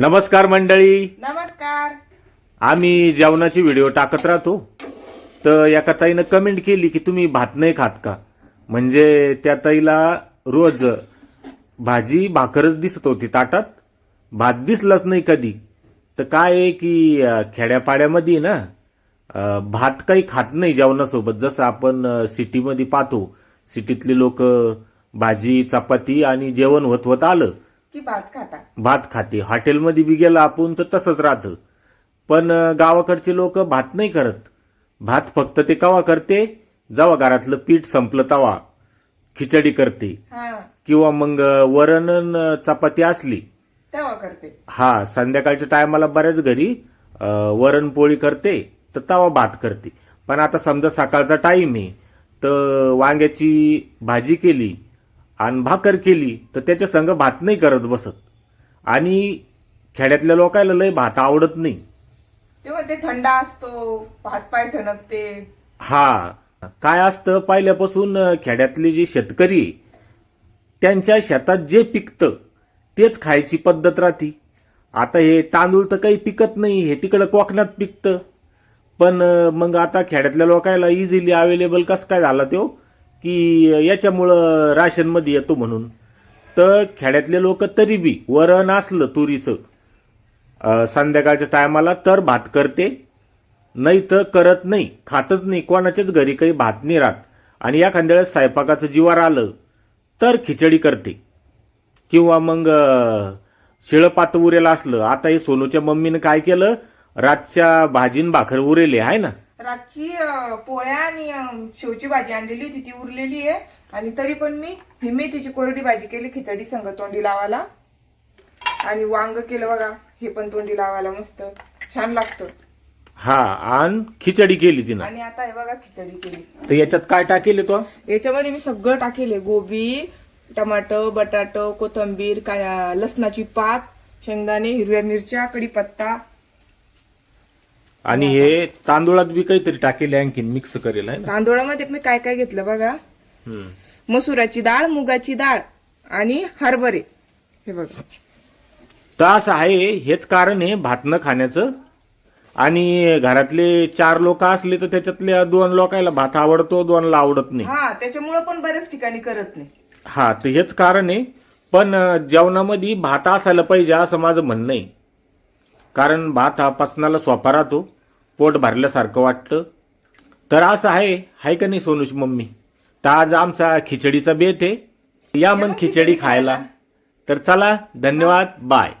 नमस्कार मंडळी. नमस्कार. आम्ही जेवणाची व्हिडिओ टाकत राहतो. तर एका ताईनं कमेंट केली की तुम्ही भात नाही खात का? म्हणजे त्या ताईला रोज भाजी भाकरच दिसत होती ताटात. भात दिसलाच नाही कधी. तर काय आहे की अं, खेड्यापाड्यामध्ये ना अं, भात काही खात नाही जेवणासोबत. जसं आपण अं, सिटीमध्ये पाहतो सिटीतले लोक भाजी चपाती आणि जेवण होत होत आलं. की भात खाता. भात खाते. हॉटेलमध्ये बी गेलं आपण तर तसंच राहतं. पण गावाकडचे लोक भात नाही करत. भात फक्त ते कवा करते? जेव्हा घरातलं पीठ संपलं तवा. खिचडी करते. हा. किंवा मग वरण अन् चपाती असली. तेव्हा करते. हा संध्याकाळच्या टायमाला बऱ्याच घरी अं, वरण पोळी करते तर तवा भात करते. पण आता समजा सकाळचा टाईम आहे तर वांग्याची भाजी केली आणि भाकर केली तर त्याच्या संग भात नाही करत बसत. आणि खेड्यातल्या लोकांना लय भात आवडत नाही. तेव्हा ते थंड असतो भात पाय ठणकते. हा. काय असतं पहिल्यापासून खेड्यातले जे शेतकरी त्यांच्या शेतात जे पिकतं तेच खायची पद्धत राहती. आता हे तांदूळ तर काही पिकत नाही हे तिकडं कोकणात पिकतं. पण मग आता खेड्यातल्या लोकांना इझिली अवेलेबल कसं काय झाला तो? की याच्यामुळं राशनमध्ये येतो म्हणून. तर खेड्यातले लोक तरी बी वरण असलं तुरीचं संध्याकाळच्या टायमाला तर भात करते नाही तर करत नाही खातच नाही कोणाच्याच घरी काही भात नाही राहत. आणि एखाद्या वेळेस स्वयंपाकाचं जीवार आलं तर खिचडी करते. किंवा मग अं, शिळपात उरेल असलं. आता हे सोनूच्या मम्मीनं काय केलं? रातच्या भाजीन भाकर उरेले आहे ना? रातची अं, पोळ्या आणि शेवची भाजी आणलेली होती ती उरलेली आहे. आणि तरी पण मी ही मेथीची कोरडी भाजी केली खिचडी संग तोंडी लावायला. आणि वांग केलं बघा हे पण तोंडी लावायला मस्त. छान लागतं. हा आणि खिचडी केली तिनं. आणि आता हे बघा खिचडी केली. तर याच्यात काय टाकेले तो? याच्यामध्ये मी सगळं टाकेले गोबी टमाटो बटाटो कोथंबीर काय लसणाची पात शेंगदाणे हिरव्या मिरच्या कढीपत्ता आणि हे तांदूळात बी काहीतरी टाकेले आणखीन मिक्स करेल आहे ना? तांदूळामध्ये मी काय काय घेतलं बघा? हम्म. मसुराची डाळ मुगाची डाळ आणि हरभरे. हे बघा. तर असं आहे हेच कारण आहे भात न खाण्याचं. आणि घरातले चार लोक असले तर त्याच्यातल्या दोन लोकांना भात आवडतो दोनला आवडत नाही. हा त्याच्यामुळं पण बऱ्याच ठिकाणी करत नाही. हा तर हेच कारण आहे. पण अं, जेवणामध्ये भात असायला पाहिजे असं माझं म्हणणं आहे. कारण भात हा पचनाला सोपा राहतो. पोट भरल्यासारखं वाटतं. तर असं आहे हाय का नाही सोनूची मम्मी? तर आज आमचा खिचडीचा बेत आहे. या मग खिचडी खायला. तर चला धन्यवाद बाय.